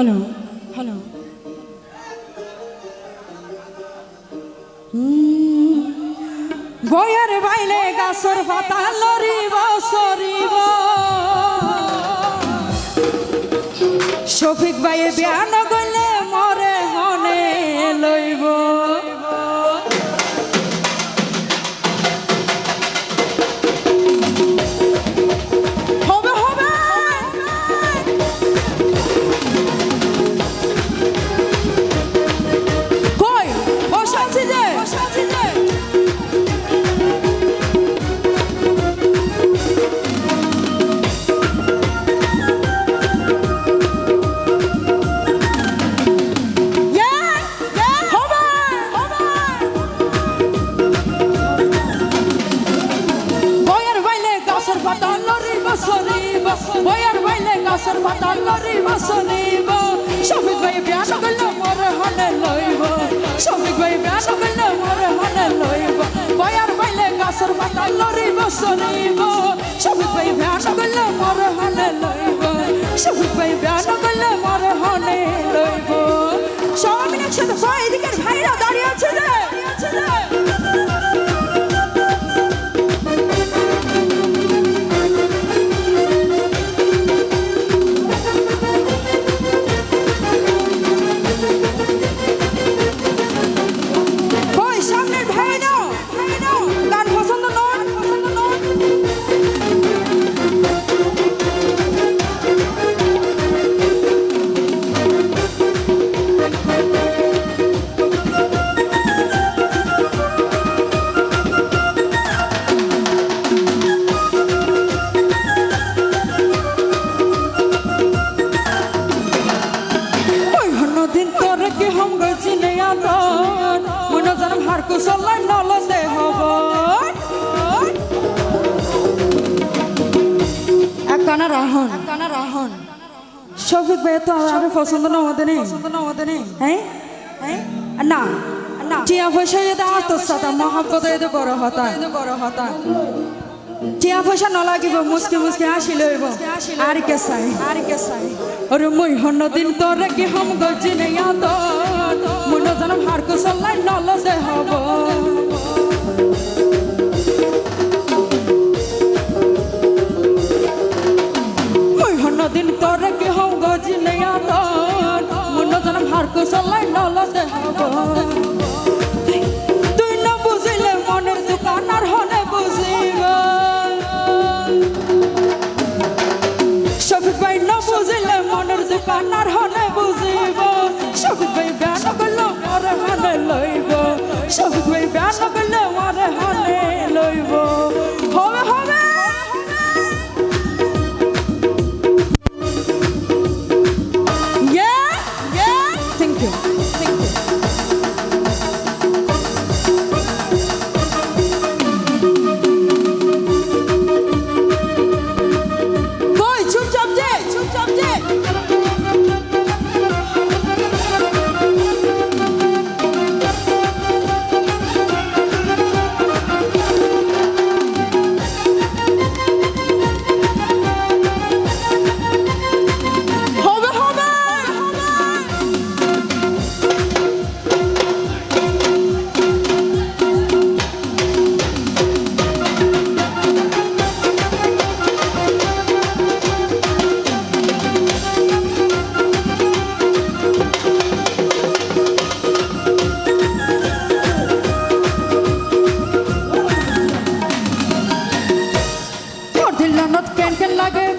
Hello hello বয়ার বাইলে গাছর পাতা লরিব সরিব। শফিক বাইয়ে বিয়ান গাছের পাতা লরিব সরিব বয়ার বাইলে গাছের পাতা লরিব সরিব শফিক ভাই বিয়ান করলে মোর হনে লইব। শফিক ভাই বিয়ান করলে মোর হনে লইব। বয়ার বাইলে গাছের পাতা লরিব সরিব শফিক ভাই বিয়ান করলে মোর হনে লইব। শফিক ভাই বিয়ান করলে মোর হনে লইব। সবাই মিলে একসাথে ওই দিন তোর কি হম গেছি নেয়াতন মনে জান হার কুশলাই নলতে হব। এক কানা রাহন। এক কানা রাহন। শফিক ভাই তো আর পছন্দ না আমাদের নেই পছন্দ না আমাদের নেই হ্যাঁ? হ্যাঁ? না। না। টিয়া পয়সা যদি আত্মসাতা মহাব্বত বড় হতা বড় হতা টিয়া পয়সা নলাগিব মুসকি মুসকি আসি লইব। আর কে চাই? আর কে চাই ওরে মই হন্ন দিন তোরে কি হম গজি নেয়া তো? মন জান হার কো সল্লাই নল দে হব। মই হন্ন দিন তোরে কি হম গজি নেয়া তো? মন জান হার কো সল্লাই নল দে হব। Chop day, chop chop day.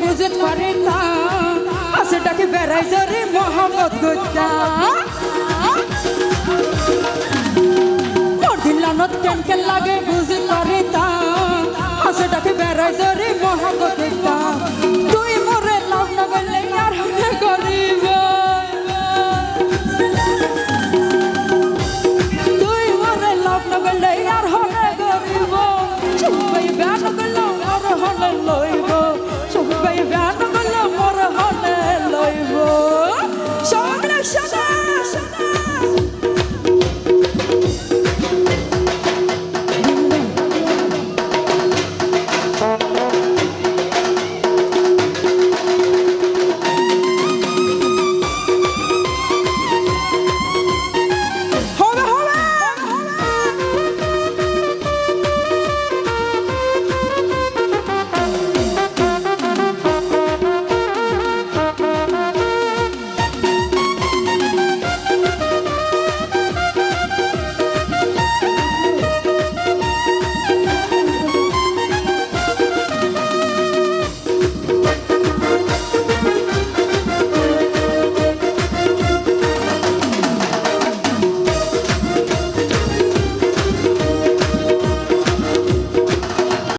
বুঝত পারে না। সেটাকে বেড়াই যারে মোহাম্মদ গোদ্দা মোর দিল কেন লাগে